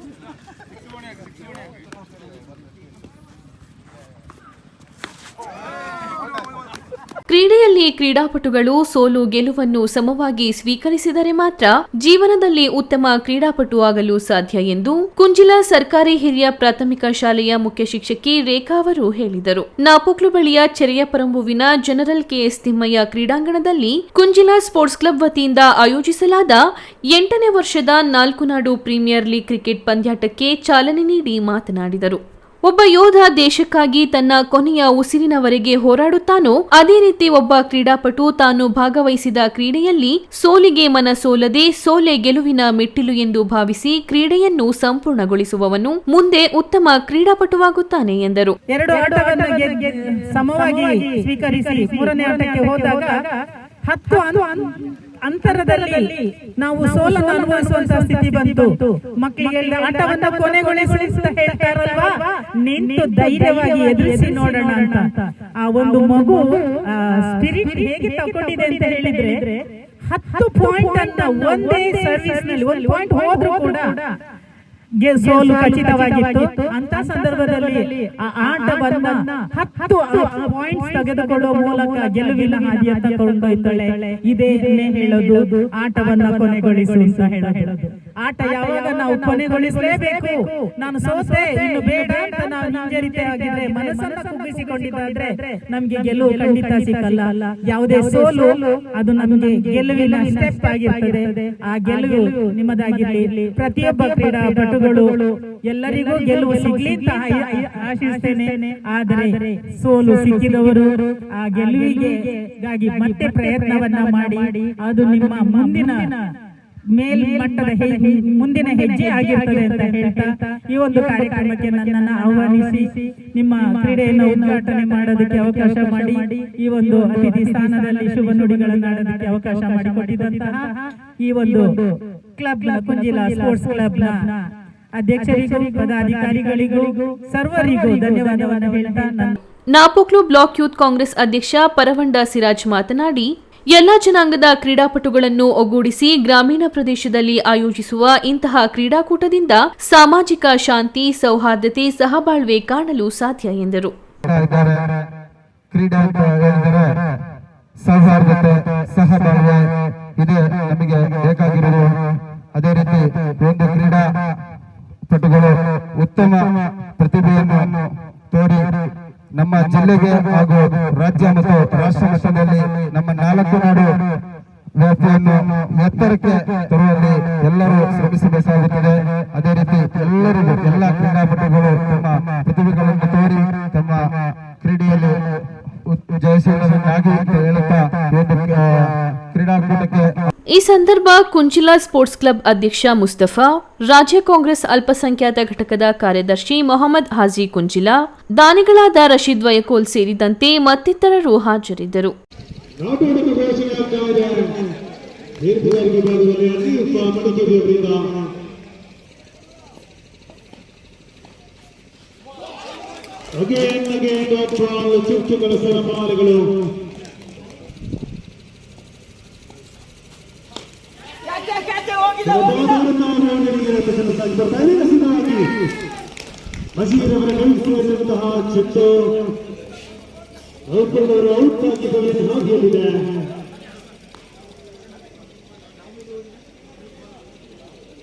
Six more next, six more next. ಕ್ರೀಡೆಯಲ್ಲಿ ಕ್ರೀಡಾಪಟುಗಳು ಸೋಲು ಗೆಲುವನ್ನು ಸಮವಾಗಿ ಸ್ವೀಕರಿಸಿದರೆ ಮಾತ್ರ ಜೀವನದಲ್ಲಿ ಉತ್ತಮ ಕ್ರೀಡಾಪಟು ಆಗಲು ಸಾಧ್ಯ ಎಂದು ಕುಂಜಿಲ ಸರ್ಕಾರಿ ಹಿರಿಯ ಪ್ರಾಥಮಿಕ ಶಾಲೆಯ ಮುಖ್ಯ ಶಿಕ್ಷಕಿ ರೇಖಾ ಅವರು ಹೇಳಿದರು. ನಾಪೋಕ್ಲು ಬಳಿಯ ಚೆರಿಯಪರಂಬುವಿನ ಜನರಲ್ ಕೆಎಸ್ ತಿಮ್ಮಯ್ಯ ಕ್ರೀಡಾಂಗಣದಲ್ಲಿ ಕುಂಜಿಲ ಸ್ಪೋರ್ಟ್ಸ್ ಕ್ಲಬ್ ವತಿಯಿಂದ ಆಯೋಜಿಸಲಾದ ಎಂಟನೇ ವರ್ಷದ ನಾಲ್ಕು ನಾಡು ಪ್ರೀಮಿಯರ್ ಲೀಗ್ ಕ್ರಿಕೆಟ್ ಪಂದ್ಯಾಟಕ್ಕೆ ಚಾಲನೆ ನೀಡಿ ಮಾತನಾಡಿದರು. ಒಬ್ಬ ಯೋಧ ದೇಶಕ್ಕಾಗಿ ತನ್ನ ಕೊನೆಯ ಉಸಿರಿನವರೆಗೆ ಹೋರಾಡುತ್ತಾನೋ, ಅದೇ ರೀತಿ ಒಬ್ಬ ಕ್ರೀಡಾಪಟು ತಾನು ಭಾಗವಹಿಸಿದ ಕ್ರೀಡೆಯಲ್ಲಿ ಸೋಲಿಗೆ ಮನಸೋಲದೆ ಸೋಲೆ ಗೆಲುವಿನ ಮೆಟ್ಟಿಲು ಎಂದು ಭಾವಿಸಿ ಕ್ರೀಡೆಯನ್ನು ಸಂಪೂರ್ಣಗೊಳಿಸುವವನು ಮುಂದೆ ಉತ್ತಮ ಕ್ರೀಡಾಪಟುವಾಗುತ್ತಾನೆ ಎಂದರು. ಹತ್ತು ಅನು- ಅಂತರದಲ್ಲಿ ನಾವು ಸೋಲನ್ನು ಅನುಭವಿಸುವಂತಹ ಸ್ಥಿತಿ ಬಂತು. ಮಕ್ಕಳಿಗೆ ಆಟವನ್ನ ಕೊನೆಗೊಳಿಸಿ ಹೇಳ್ತಾರಲ್ವಾ? ನಿಂತು ಧೈರ್ಯವಾಗಿ ಎದುರಿಸಿ ನೋಡೋಣ ಅಂತ. ಆ ಒಂದು ಮಗು ಸ್ಪಿರಿಟ್ ಹೇಗೆ ತಗೊಂಡಿದೆ ಅಂತ ಹೇಳಿದ್ರೆ, ಹತ್ತು ಪಾಯಿಂಟ್ ಅಂತ ಒಂದೇ ಸರ್ವಿಸ್ನಲ್ಲಿ, ಒಂದು ಪಾಯಿಂಟ್ ಹೋದ್ರೂ ಕೂಡ ಗೆ ಸೋಲು ಖಚಿತವಾಗಿತ್ತು. ಅಂತ ಸಂದರ್ಭದಲ್ಲಿ ಆ ಆಟವನ್ನ ಹತ್ತು ಪಾಯಿಂಟ್ಸ್ ತೆಗೆದುಕೊಳ್ಳುವ ಮೂಲಕ ಗೆಲುವಿನ ಹಾದಿಯತ್ತ ಕೊಂಡೊಯ್ತಾಳೆ. ಇದೇ ಹೇಳೋದು. ಆಟವನ್ನ ಕೊನೆಗೊಳಿಸು ಅಂತ ಹೇಳ- ಹೇಳೋದು. ಆಟ ಯಾವಾಗ ನಾವು ಕೊನೆಗೊಳಿಸಲೇಬೇಕು? ನಾನು ಸೋತೆ ಇನ್ನು ಬೇಡ ಅಂತ ನಾವು ಹಿಂಜರಿತೆ ಆಗಿದ್ರೆ ಮನಸ್ಸನ್ನ ಕುಗ್ಗಿಸಿಕೊಂಡಿದ್ದಾದ್ರೆ ನಮ್ಗೆ ಗೆಲುವು ಖಂಡಿತ ಸಿಕ್ಕಲ್ಲ. ಯಾವುದೇ ಸೋಲು ಅದು ನಮಗೆ ಗೆಲುವಿನ ಸ್ಟೆಪ್ ಆಗಿರ್ತದೆ. ಆ ಗೆಲುವು ನಿಮ್ಮದಾಗಿರ್ಲಿ. ಪ್ರತಿಯೊಬ್ಬ ಕ್ರೀಡಾಪಟುಗಳು ಎಲ್ಲರಿಗೂ ಗೆಲುವು ಸಿಗ್ಲಿ ಅಂತ ಆಶಿಸ್ತೇನೆ. ಆದರೆ ಸೋಲು ಸಿಕ್ಕಿದವರು ಆ ಗೆಲುವಿಗೆ ಗಾಗಿ ಮತ್ತೆ ಪ್ರಯತ್ನವನ್ನ ಮಾಡಿ. ಅದು ನಿಮ್ಮ ಮುಂದಿನ ಮೇಲ್ಮಟ್ಟದ ಹೆ- ಮುಂದಿನ ಹೆಜ್ಜೆ ಆಗಿರ್ತದೆ ಅಂತ ಹೇಳ್ತಾ ಈ ಒಂದು ಕಾರ್ಯಕ್ರಮಕ್ಕೆ ನನ್ನನ್ನು ಆಹ್ವಾನಿಸಿ ನಿಮ್ಮ ಕ್ರೀಡೆಯನ್ನು ಉದ್ಘಾಟನೆ ಮಾಡೋದಕ್ಕೆ ಅವಕಾಶ ಮಾಡಿ ಈ ಒಂದು ಅತಿಥಿ ಸ್ಥಾನದಲ್ಲಿ ಶುಭ ನುಡಿಗಳನ್ನು ಆಡೋದಕ್ಕೆ ಅವಕಾಶ ಮಾಡಿಕೊಟ್ಟಿದ್ದಂತಹ ಈ ಒಂದು ಕ್ಲಬ್ ಜಿಲ್ಲಾ ಕುಂಜಿಲ ಸ್ಪೋರ್ಟ್ಸ್ ಕ್ಲಬ್ನ ಅಧ್ಯಕ್ಷರಿಗೂ ಪದಾಧಿಕಾರಿಗಳಿಗೂ ಸರ್ವರಿಗೂ ಧನ್ಯವಾದವನ್ನು ಹೇಳ್ತಾ ನಾಪೋಕ್ಲು ಬ್ಲಾಕ್ ಯೂತ್ ಕಾಂಗ್ರೆಸ್ ಅಧ್ಯಕ್ಷ ಪರವಂಡ ಸಿರಾಜ್ ಮಾತನಾಡಿ ಎಲ್ಲಾ ಜನಾಂಗದ ಕ್ರೀಡಾಪಟುಗಳನ್ನು ಒಗ್ಗೂಡಿಸಿ ಗ್ರಾಮೀಣ ಪ್ರದೇಶದಲ್ಲಿ ಆಯೋಜಿಸುವ ಇಂತಹ ಕ್ರೀಡಾಕೂಟದಿಂದ ಸಾಮಾಜಿಕ ಶಾಂತಿ, ಸೌಹಾರ್ದತೆ, ಸಹಬಾಳ್ವೆ ಕಾಣಲು ಸಾಧ್ಯ ಎಂದರು. ಸೌಹಾರ್ದತೆ, ಸಹಬಾಳ್ವೆ ಇದೆ ನಮಗೆ ಬೇಕಾಗಿರುವುದು. ಅದೇ ರೀತಿ ಒಂದು ಕ್ರೀಡಾ ಪಟುಗಳು ಉತ್ತಮ ಪ್ರತಿಭೆಯನ್ನು ತೋರಿ ನಮ್ಮ ಜಿಲ್ಲೆಗೆ ಹಾಗೂ ರಾಜ್ಯ ಮತ್ತು ರಾಷ್ಟ್ರ ಮಟ್ಟದಲ್ಲಿ ನಮ್ಮ ನಾಲ್ಕು ನಾಡು ವ್ಯಾಪ್ತಿಯನ್ನು ಎತ್ತರಕ್ಕೆ ತರುವಲ್ಲಿ ಎಲ್ಲರೂ ಶ್ರಮಿಸಬೇಕಾಗುತ್ತದೆ. ಅದೇ ರೀತಿ ಎಲ್ಲರಿಗೂ ಎಲ್ಲ ಕ್ರೀಡಾಪಟುಗಳು ತಮ್ಮ ಪ್ರತಿಭೆಗಳನ್ನು ತೋರಿ ತಮ್ಮ ಕ್ರೀಡೆಯಲ್ಲಿ ಉತ್- ಜಯಶೀಲರಾಗಿ ಅಂತ ಹೇಳುತ್ತಾ ಈ ಒಂದು ಆ, ಕ್ರೀಡಾಕೂಟಕ್ಕೆ ಈ ಸಂದರ್ಭ ಕುಂಚಿಲಾ ಸ್ಪೋರ್ಟ್ಸ್ ಕ್ಲಬ್ ಅಧ್ಯಕ್ಷ ಮುಸ್ತಫಾ, ರಾಜ್ಯ ಕಾಂಗ್ರೆಸ್ ಅಲ್ಪಸಂಖ್ಯಾತ ಘಟಕದ ಕಾರ್ಯದರ್ಶಿ ಮೊಹಮ್ಮದ್ ಹಾಜಿ ಕುಂಚಿಲಾ, ದಾನಿಗಳಾದ ರಶೀದ್ ವಯಕೋಲ್ ಸೇರಿದಂತೆ ಮತ್ತಿತರರು ಹಾಜರಿದ್ದರು. ಅವರ ಕೈಸಿರುವಂತಹ ಚಿಟ್ಟು ಔಟ್ ಔಟ್ ಆಗಿ ಹಾದಿಯಲ್ಲಿದೆ